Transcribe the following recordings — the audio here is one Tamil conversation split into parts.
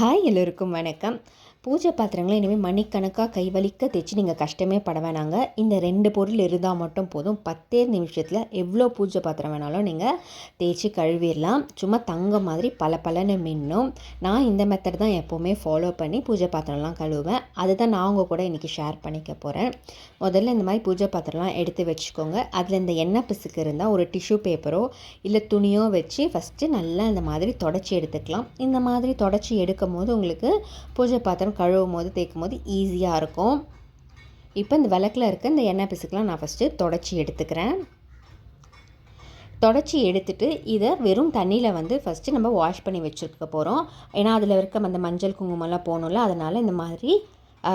ஹாய் எல்லோருக்கும் வணக்கம். பூஜை பாத்திரங்களை இனிமேல் மணிக்கணக்காக கைவலிக்க தைச்சு நீங்கள் கஷ்டமே பட வேணாங்க. இந்த ரெண்டு பொருள் இருந்தால் மட்டும் போதும். பத்தே நிமிஷத்தில் எவ்வளோ பூஜை பாத்திரம் வேணாலும் நீங்கள் தேய்ச்சி கழுவிடலாம். சும்மா தங்கம் மாதிரி பல பலன்னு மின்னும். நான் இந்த மெத்தட் தான் எப்போவுமே ஃபாலோ பண்ணி பூஜை பாத்திரம்லாம் கழுவுவேன். அதுதான் நான் உங்கள் கூட இன்றைக்கி ஷேர் பண்ணிக்க போகிறேன் முதல்ல இந்த மாதிரி பூஜை பாத்திரம்லாம் எடுத்து வச்சுக்கோங்க. அதில் இந்த எண்ணெய் பிசுக்கு இருந்தால் ஒரு டிஷ்யூ பேப்பரோ இல்லை துணியோ வச்சு ஃபஸ்ட்டு நல்லா இந்த மாதிரி தொடச்சி எடுத்துக்கலாம். இந்த மாதிரி தொடச்சி எடுக்கும் போது உங்களுக்கு பூஜை பாத்திரம் கழுவும் போது தேய்க்கும் போது ஈஸியாக இருக்கும். இப்போ இந்த விளக்கில் இருக்க இந்த எண்ணெய் பிசுக்கெலாம் நான் ஃபஸ்ட்டு தொடச்சி எடுத்துக்கிறேன். தொடச்சி எடுத்துட்டு இதை வெறும் தண்ணியில் வந்து ஃபஸ்ட்டு நம்ம வாஷ் பண்ணி வச்சுருக்க போகிறோம் ஏன்னா அதில் இருக்க அந்த மஞ்சள் குங்குமம்லாம் போகணும்ல அதனால் இந்த மாதிரி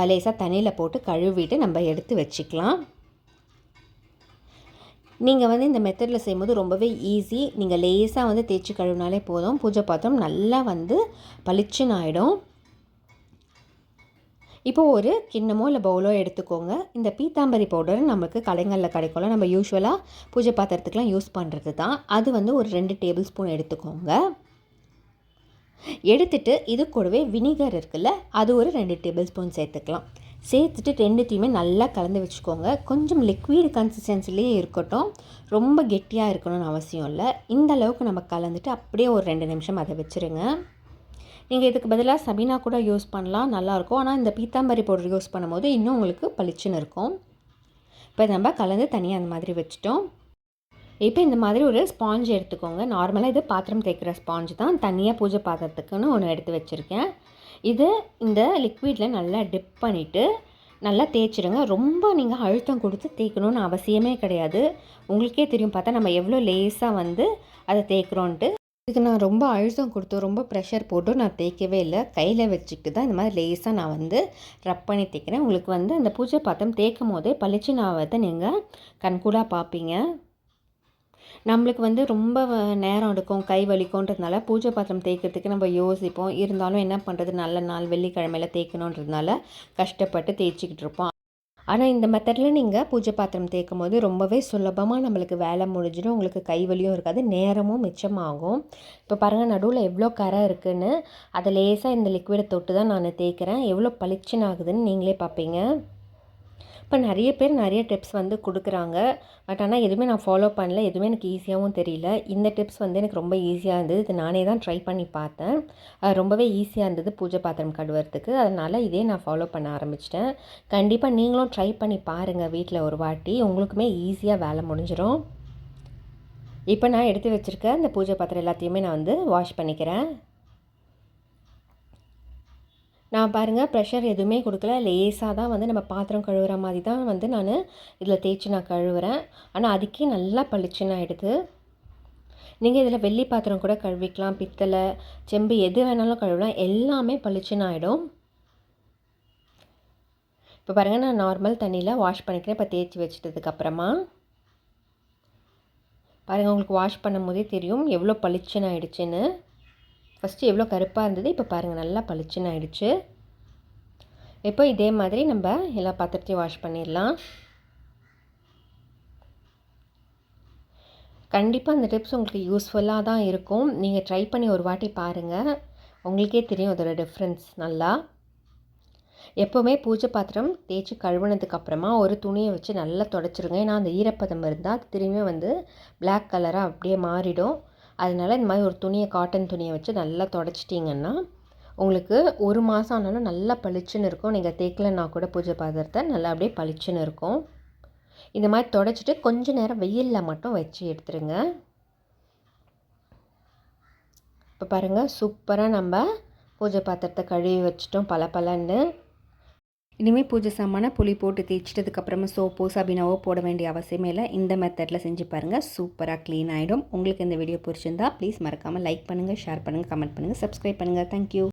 லேசாக தண்ணியில் போட்டு கழுவிட்டு நம்ம எடுத்து வச்சுக்கலாம். நீங்கள் வந்து இந்த மெத்தடில் செய்யும்போது ரொம்பவே ஈஸி நீங்கள் லேசாக வந்து தேய்ச்சி கழுவினாலே போதும். பூஜை பாத்திரம் நல்லா வந்து பளிச்சுன்னு ஆகிடும் இப்போ ஒரு கிண்ணமோ இல்லை பவுலோ எடுத்துக்கோங்க. இந்த பீத்தாம்பரி பவுடர் நமக்கு கடைங்களில் கிடைக்கும்ல. நம்ம யூஸ்வலாக பூஜை பாத்திரத்துக்குலாம் யூஸ் பண்ணுறது தான் அது வந்து ஒரு ரெண்டு டேபிள் ஸ்பூன் எடுத்துக்கோங்க. எடுத்துட்டு இது கூடவே வினிகர் இருக்குல்ல அது ஒரு ரெண்டு டேபிள் ஸ்பூன் சேர்த்துக்கலாம். சேர்த்துட்டு ரெண்டுத்தையுமே நல்லா கலந்து வச்சுக்கோங்க. கொஞ்சம் லிக்விட் கன்சிஸ்டன்சிலேயே இருக்கட்டும். ரொம்ப கெட்டியாக இருக்கணும்னு அவசியம் இல்லை. இந்த அளவுக்கு நம்ம கலந்துட்டு அப்படியே ஒரு ரெண்டு நிமிஷம் அதை வச்சுருங்க. நீங்கள் இதுக்கு பதிலாக சபீனா கூட யூஸ் பண்ணலாம் நல்லாயிருக்கும். ஆனால் இந்த பீத்தாம்பரி பவுடர் யூஸ் பண்ணும்போது இன்னும் உங்களுக்கு பளிச்சுன்னு இருக்கும். இப்போ நம்ம கலந்து தனியாக அந்த மாதிரி வச்சுட்டோம். இப்போ இந்த மாதிரி ஒரு ஸ்பாஞ்ச் எடுத்துக்கோங்க. நார்மலாக இது பாத்திரம் தேய்க்கிற ஸ்பாஞ்ச் தான். தனியாக பூஜை பாத்திரத்துக்குன்னு ஒன்று எடுத்து வச்சுருக்கேன். இது இந்த லிக்விடில் நல்லா டிப் பண்ணிவிட்டு நல்லா தேய்ச்சிடுங்க. ரொம்ப நீங்கள் அழுத்தம் கொடுத்து தேய்க்கணுன்னு அவசியமே கிடையாது. உங்களுக்கே தெரியும் பார்த்தா நம்ம எவ்வளோ லேஸாக வந்து அதை தேய்க்கிறோன்ட்டு. இதுக்கு நான் ரொம்ப அழுத்தம் கொடுத்து ரொம்ப ப்ரெஷர் போட்டு நான் தேய்க்கவே இல்லை. கையில் வச்சுக்கிட்டு தான் இந்த மாதிரி லேஸாக நான் வந்து ரப் பண்ணி தேய்க்கிறேன். உங்களுக்கு வந்து அந்த பூஜை பாத்திரம் தேய்க்கும் போதே பளிச்சு நான் வந்து நீங்கள் கண்கூடாக பார்ப்பீங்க. நம்மளுக்கு வந்து ரொம்ப நேரம் எடுக்கும். கை வலிக்கும்ன்றதுனால பூஜை பாத்திரம் தேய்க்கிறதுக்கு நம்ம யோசிப்போம். இருந்தாலும் என்ன பண்ணுறது நல்ல நாள் வெள்ளிக்கிழமையில் தேய்க்கணுன்றதுனால கஷ்டப்பட்டு தேய்ச்சிக்கிட்டு இருப்போம். ஆனால் இந்த மெத்தடில் நீங்கள் பூஜை பாத்திரம் தேய்க்கும் போது ரொம்பவே சுலபமாக நம்மளுக்கு வேலை முடிஞ்சிடும். உங்களுக்கு கைவலியும் இருக்காது நேரமும் மிச்சமாகும். இப்போ பாருங்கள் நடுவில் எவ்வளோ கரை இருக்குதுன்னு அதை லேசாக இந்த லிக்விடை தொட்டு தான் நான் தேய்க்கிறேன். எவ்வளோ பளிச்சுன்னு ஆகுதுன்னு நீங்களே பார்ப்பீங்க இப்போ நிறைய பேர் நிறைய டிப்ஸ் வந்து கொடுக்குறாங்க. பட் ஆனால் எதுவுமே நான் ஃபாலோ பண்ணல. எதுவுமே எனக்கு ஈஸியாகவும் தெரியல. இந்த டிப்ஸ் வந்து எனக்கு ரொம்ப ஈஸியாக இருந்தது. இது நானே தான் ட்ரை பண்ணி பார்த்தேன். ரொம்பவே ஈஸியாக இருந்தது பூஜை பாத்திரம் கழுவுறதுக்கு. அதனால் இதே நான் ஃபாலோ பண்ண ஆரம்பிச்சிட்டேன். கண்டிப்பாக நீங்களும் ட்ரை பண்ணி பாருங்கள் வீட்டில் ஒரு வாட்டி. உங்களுக்குமே ஈஸியாக வேலை முடிஞ்சிடும் இப்போ நான் எடுத்து வச்சுருக்க இந்த பூஜை பாத்திரம் எல்லாத்தையுமே நான் வந்து வாஷ் பண்ணிக்கிறேன். நான் பாருங்கள் ப்ரெஷர் எதுவுமே கொடுக்கல. லேஸாக தான் வந்து நம்ம பாத்திரம் கழுவுற மாதிரி தான் வந்து நான் இதில் தேய்ச்சி நான் கழுவுறேன். ஆனால் அதுக்கே நல்லா பளிச்சுன்னு ஆகிடுது நீங்கள் இதில் வெள்ளி பாத்திரம் கூட கழுவிக்கலாம். பித்தளை செம்பு எது வேணாலும் கழுவலாம். எல்லாமே பளிச்சுன்னு ஆகிடும் இப்போ பாருங்கள் நான் நார்மல் தண்ணியில் வாஷ் பண்ணிக்கிறேன். இப்போ தேய்ச்சி வச்சிட்டதுக்கப்புறமா பாருங்கள் உங்களுக்கு வாஷ் பண்ணும் போதே தெரியும் எவ்வளோ பளிச்சுன்னு ஆகிடுச்சின்னு ஃபஸ்ட்டு எவ்வளோ கருப்பாக இருந்தது இப்போ பாருங்கள் நல்லா பளிச்சுன்னு ஆயிடுச்சு. இப்போ இதே மாதிரி நம்ம எல்லா பாத்திரத்தையும் வாஷ் பண்ணிடலாம். கண்டிப்பாக அந்த டிப்ஸ் உங்களுக்கு யூஸ்ஃபுல்லாக தான் இருக்கும். நீங்கள் ட்ரை பண்ணி ஒரு வாட்டி பாருங்கள் உங்களுக்கே தெரியும் அதோட டிஃப்ரென்ஸ் நல்லா. எப்போவுமே பூஜை பாத்திரம் தேய்ச்சி கழுவுனதுக்கப்புறமா ஒரு துணியை வச்சு நல்லா தொடச்சிருங்க. ஏன்னா அந்த ஈரப்பதம் இருந்தால் திரும்பியும் வந்து பிளாக் கலராக அப்படியே மாறிடும். அதனால் இந்த மாதிரி ஒரு துணியை காட்டன் துணியை வச்சு நல்லா தொடச்சிட்டிங்கன்னா உங்களுக்கு ஒரு மாதம் ஆனாலும் நல்லா பளிச்சுன்னு இருக்கும். நீங்கள் தேக்கலைன்னா கூட பூஜை பாத்திரத்தை நல்லா அப்படியே பளிச்சுன்னு இருக்கும். இந்த மாதிரி தொடச்சிட்டு கொஞ்சம் நேரம் வெயிலில் மட்டும் வச்சு எடுத்துருங்க. இப்போ பாருங்கள் சூப்பராக நம்ம பூஜை பாத்திரத்தை கழுவி வச்சிட்டோம் பல பலன்னு இனிமேல் பூஜை சாமான புளி போட்டு தேய்ச்சிட்டதுக்கப்புறமா சோப்போ சபினாவோ போட வேண்டிய அவசியமே இல்லை. இந்த மெத்தடில் செஞ்சு பாருங்கள் சூப்பராக க்ளீன் ஆகிடும் உங்களுக்கு இந்த வீடியோ பிடிச்சிருந்தா ப்ளீஸ் மறக்காமல் லைக் பண்ணுங்கள் ஷேர் பண்ணுங்கள் கமெண்ட் பண்ணுங்கள் சப்ஸ்கிரைப் பண்ணுங்கள் தேங்க்யூ